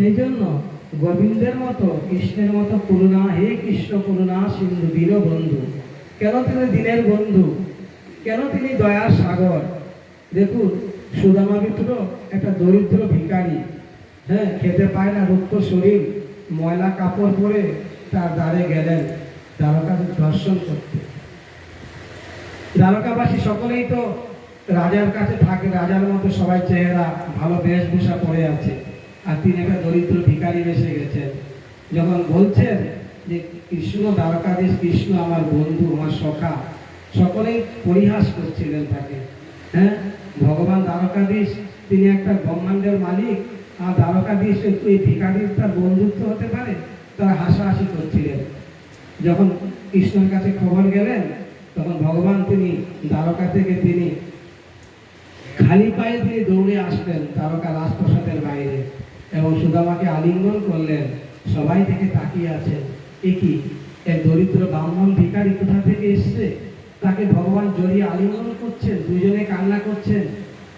সেই জন্য গোবিন্দের মতো, কৃষ্ণের মতো করুণা, হে কৃষ্ণ করুণা, সিন্ধু দীন বন্ধু। কেন তিনি দিনের বন্ধু? কেন তিনি দয়ার সাগর? দেখুন সুদামা মিত্র একটা দরিদ্র ভিখারি। হ্যাঁ খেতে পায় না রুক্ষ শরীর, ময়লা কাপড় পরে তার দ্বারে গেলেন দ্বারকাকে দর্শন করতে। দ্বারকাবাসী সকলেই তো রাজার কাছে থাকে, রাজার মতো সবাই চেহারা, ভালো বেশভূষা পরে আছে। আর তিনি একটা দরিদ্র ভিখারি এসে গেছেন যখন বলছেন যে, কৃষ্ণ দ্বারকাধীশ, কৃষ্ণ আমার বন্ধু, আমার সখা। সকলেই পরিহাস করছিলেন তাকে। হ্যাঁ? ভগবান দ্বারকাধীশ, তিনি একটা ব্রহ্মাণ্ডের মালিক, আর দ্বারকাধীশ একটু এই ভিখারির তার বন্ধুত্ব হতে পারে? তারা হাসাহাসি করছিলেন। যখন কৃষ্ণের কাছে খবর গেলেন, তখন ভগবান তিনি দ্বারকা থেকে তিনি খালি পায়ে তিনি দৌড়ে আসলেন দ্বারকা রাজপ্রসাদের বাইরে। এবং সুদামাকে আলিঙ্গন করলেন, সবাই থেকে তাকিয়ে আছেন এ কি এক দরিদ্র ব্রাহ্মণ ভিখারি কোথা থেকে এসছে? তাকে ভগবান জড়িয়ে আলিঙ্গন করছেন, দুজনে কান্না করছেন,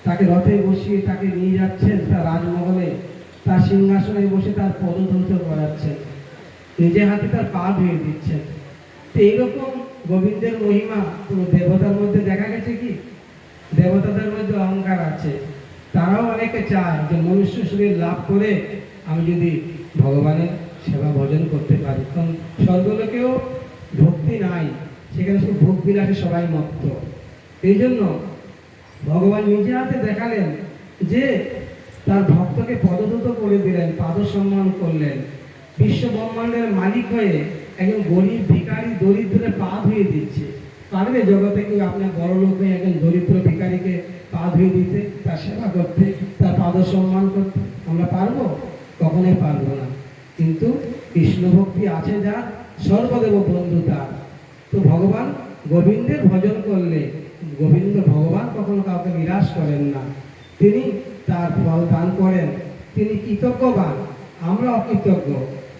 তাকে রথে বসিয়ে তাকে নিয়ে যাচ্ছেন তার রাজমহলে, তার সিংহাসনে বসে তার পদধৌত করাচ্ছেন, নিজে হাতে তার পা ধুয়ে দিচ্ছেন। তো এইরকম গোবিন্দের মহিমা কোনো দেবতার মধ্যে দেখা গেছে কি? দেবতাদের মধ্যে অহংকার আছে। তারাও অনেকে চায় যে মনুষ্য শরীর লাভ করে আমি যদি ভগবানের সেবা ভজন করতে পারি। কারণ স্বর্গলোকেও ভক্তি নাই, সেখানে শুধু ভোগ বিলাসে সবাই মত্ত। এই জন্য ভগবান নিজে হাতে দেখালেন যে তার ভক্তকে পদদূত করে দিলেন পাদ সম্মান করলেন। বিশ্ব ব্রহ্মাণ্ডের মালিক হয়ে একজন গরিব ভিখারি দরিদ্রে পা ধুয়ে দিচ্ছে। পারবে জগতে কেউ আপনার বড় লোক হয়ে একজন দরিদ্র ভিখারিকে পা ধুয়ে দিতে? তার সেবা করতে, তার পাদ সম্মান করতে? আমরা পারব? কখনোই পারব না। কিন্তু কৃষ্ণ ভক্তি আছে যা সর্বদেব বন্ধু তার। তো ভগবান গোবিন্দের ভজন করলে গোবিন্দ ভগবান কখনো কাউকে নিরাশ করেন না। তিনি তার ফল দান করেন। তিনি কৃতজ্ঞবান। আমরা অকৃতজ্ঞ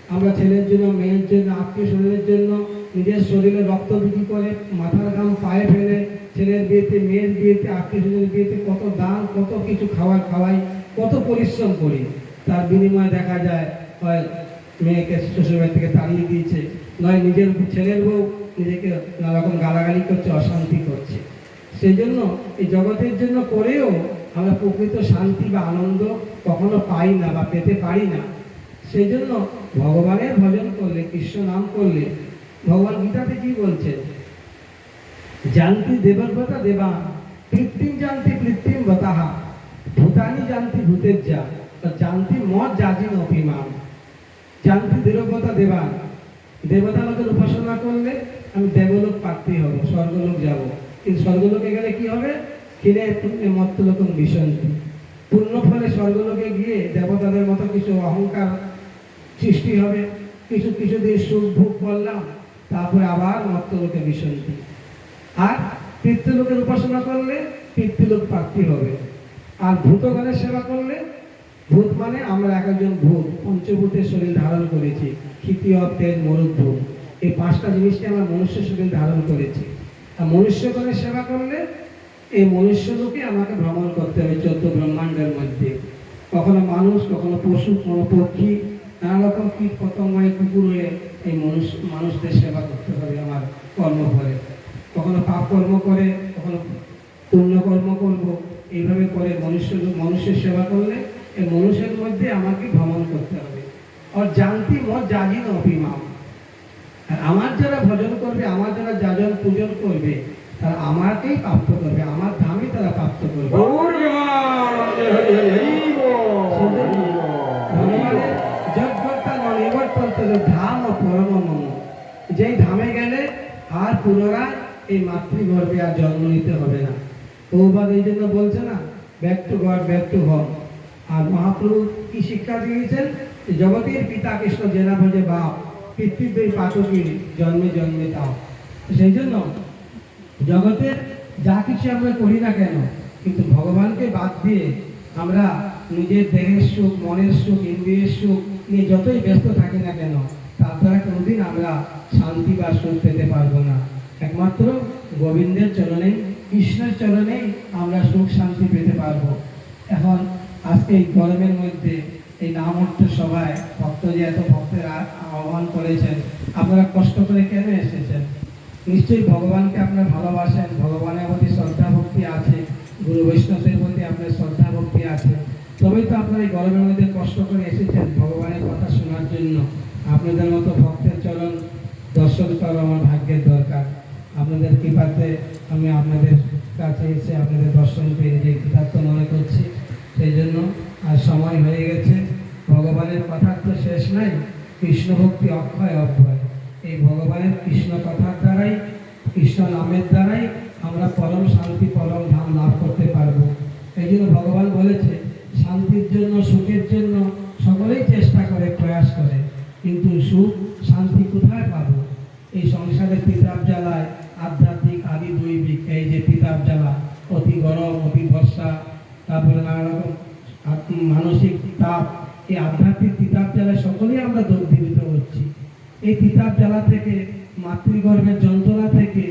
আমরা ছেলের জন্য, মেয়ের জন্য, আত্মীয় স্বজনের জন্য নিজের শরীরে রক্ত বিক্রি করে, মাথার ঘাম, পায়ে ফেলে, ছেলের বিয়েতে, মেয়ের বিয়েতে আত্মীয় স্বজনের বিয়েতে কত দান, কত কিছু খাওয়ার খাওয়াই, কত পরিশ্রম করি। তার বিনিময়ে দেখা যায়, হয় মেয়েকে শ্বশুরবাড়ি থেকে তাড়িয়ে দিয়েছে, নয় নিজের ছেলের বউ নিজেকে নানা রকম গালাগালি করছে, অশান্তি করছে। সেই জন্য এই জগতের জন্য করেও আমরা প্রকৃত শান্তি বা আনন্দ কখনো পাই না বা পেতে পারি না। সেই জন্য ভগবানের ভজন করলে, কৃষ্ণ নাম করলে ভগবান গীতাতে কি বলছেন জানতি দেবর্বতা দেবা, কৃত্রিম জানতি কৃত্রিম বতাহা ভূতানি জানতি ভূতের যা জানতি মত জাজিন অভিমান। জানতি দেবতা দেবা দেবতা লোকের উপাসনা করলে আমি দেবলোক প্রার্থী হব, স্বর্গলোক যাব। কিন্তু স্বর্গলোকে গেলে কি হবে? কিনে পুণ্যে মত্ত লোকম বিশন্তি পূর্ণ ফলে স্বর্গলোকে গিয়ে দেবতাদের মতো কিছু অহংকার সৃষ্টি হবে। কিছু কিছু দিয়ে সুখ, ভোগ করলাম তারপরে আবার মত্তলোকে বিশন্তি আর পিতৃলোকের উপাসনা করলে পিতৃলোক প্রাপ্তি হবে। আর ভূতগণের সেবা করলে ভূত মানে আমরা এক একজন ভূত, পঞ্চভূতের শরীর ধারণ করেছি, ক্ষিতীয় তেজ মরুদ্ভূত এই পাঁচটা জিনিসকে আমরা মনুষ্য শরীর ধারণ করেছি। আর মনুষ্যগণের সেবা করলে এই মনুষ্য লোকে আমাকে ভ্রমণ করতে হবে চোদ্দ ব্রহ্মাণ্ডের মধ্যে। কখনো মানুষ, কখনো পশু কোনো পক্ষী নানা রকম কীট পতঙ্গ হয়ে কুকুর হয়ে এই মানুষ, মানুষদের সেবা করতে হবে আমার কর্মফলে। কখনো পাপ কর্ম করে, কখনো পুণ্য কর্ম করব, এইভাবে করে মনুষ্য, মানুষের সেবা করলে এই মানুষের মধ্যে আমাকে ভ্রমণ করতে হবে। আর জানতি মত জাগিন অভিমান। আর আমার যারা ভজন করবে, আমার যারা যাজন পূজন করবে, তারা আমাকেই প্রাপ্ত করবে, আমার ধামই তারা প্রাপ্ত করবে। ননিবর্তন্ত ধাম ও পরম মম যেই ধামে গেলে আর পুনরায় এই মাতৃগর্ভে আর জন্ম নিতে হবে না। বহুবাদ এই জন্য বলছে না ব্যাক টু গড ব্যাক আর মহাপ্রভু কি শিক্ষা দিয়েছেন? জগতের পিতা কৃষ্ণ জেনা ভোজে বাপ পিতৃদ্বৈ পাচকীর জন্মে জন্মে তাও। সেই জন্য জগতের যা কিছু আমরা করি না কেন, কিন্তু ভগবানকে বাদ দিয়ে আমরা নিজের দেহের সুখ, মনের সুখ, ইন্দ্রিয়ের সুখ নিয়ে যতই ব্যস্ত থাকি না কেন, তার দ্বারা কোনোদিন আমরা শান্তি বা সুখ পেতে পারব না। একমাত্র গোবিন্দের চরণে, কৃষ্ণের চরণেই আমরা সুখ শান্তি পেতে পারব। এখন আজকে এই গরমের মধ্যে এই নামর্থ সভায় ভক্ত যে এত ভক্তের আহ্বান করেছেন। আপনারা কষ্ট করে কেন এসেছেন? নিশ্চয়ই ভগবানকে আপনার ভালোবাসেন, ভগবানের প্রতি শ্রদ্ধা ভক্তি আছে, গুরু বৈষ্ণবদের প্রতি আপনার শ্রদ্ধা ভক্তি আছে। তবেই তো আপনার এই গরমের মধ্যে কষ্ট করে এসেছেন ভগবানের কথা শোনার জন্য আপনাদের মতো ভক্তের চরণ দর্শন করা আমার ভাগ্যের দরকার। আপনাদের কৃপাতে আমি আপনাদের কাছে এসে আপনাদের দর্শন পেয়ে যে কৃতার্থ মনে করছি, সেই জন্য আর সময় হয়ে গেছে। ভগবানের কথার তো শেষ নাই, কৃষ্ণ ভক্তি অক্ষয় অক্ষয়। এই ভগবানের কৃষ্ণ কথার দ্বারাই, কৃষ্ণ নামের দ্বারাই আমরা পরম শান্তি, পরম ধাম লাভ করতে পারব। এই জন্য ভগবান বলেছে, শান্তির জন্য, সুখের জন্য সকলেই চেষ্টা করে, প্রয়াস করে। কিন্তু সুখ, শান্তি কোথায় পাবো? এই সংসারের তিতাব জ্বালায় আধ্যাত্মিক আদি দৈবিক এই যে তিতাব জ্বালা, অতি গরম, অতি বর্ষা তারপরে নানা রকম মানসিক তাপ, এই আধ্যাত্মিক তিতাব জ্বালায় সকলেই আমরা দগ্ধীভূত হচ্ছি। এই তিতাব জ্বালা থেকে, মাতৃগর্ভের যন্ত্রণা থেকে,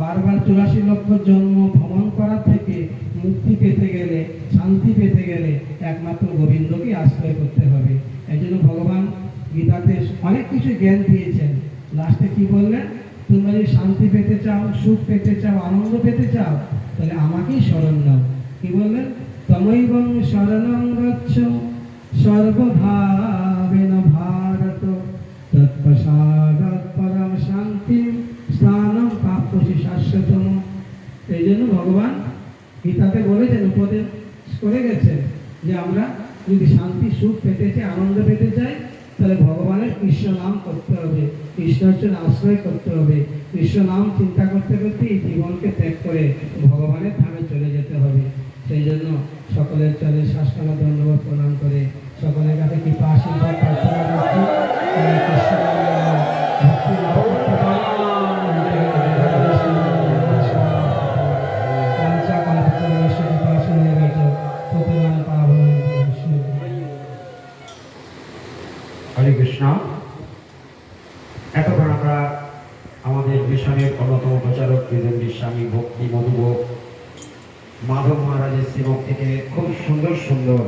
বারবার চুরাশি লক্ষ জন্ম ভ্রমণ করার থেকে মুক্তি পেতে গেলে, শান্তি পেতে গেলে একমাত্র গোবিন্দকে আশ্রয় করতে হবে। এই জন্য ভগবান গীতাতে অনেক কিছু জ্ঞান দিয়েছেন। লাস্টে কি বললেন? তোমরা যদি শান্তি পেতে চাও, সুখ পেতে চাও, আনন্দ পেতে চাও, তাহলে আমাকেই স্মরণ নাও। কি বললেন? তমৈবং শরণং গচ্ছ সর্বভাবেন ভারত। তৎপশ্চাৎ পরম শান্তি স্থানম প্রাপ্যসি শাশ্বতম। এই জন্য ভগবান গীতাতে বলেছেন, উপদেশ করে গেছেন যে আমরা যদি শান্তি সুখ পেতে চাই আনন্দ পেতে চাই তাহলে ভগবানের কৃষ্ণ নাম করতে হবে। কৃষ্ণর্চন আশ্রয় করতে হবে। কৃষ্ণ নাম চিন্তা করতে করতে জীবনকে ত্যাগ করে ভগবানের ধামে চলে যেতে হবে। সেই জন্য সকলের চলে শাসনা ধন্যবাদ প্রণাম করে। সকলের কাছে কৃপা আশীর্বাদ হরে কৃষ্ণ। এতক্ষণ আমরা আমাদের মিশনের অন্যতম প্রচারক বীরেন্দ্রী স্বামী ভক্তি মধুব মাধব মহারাজের শ্রীমুখ থেকে খুব সুন্দর সুন্দর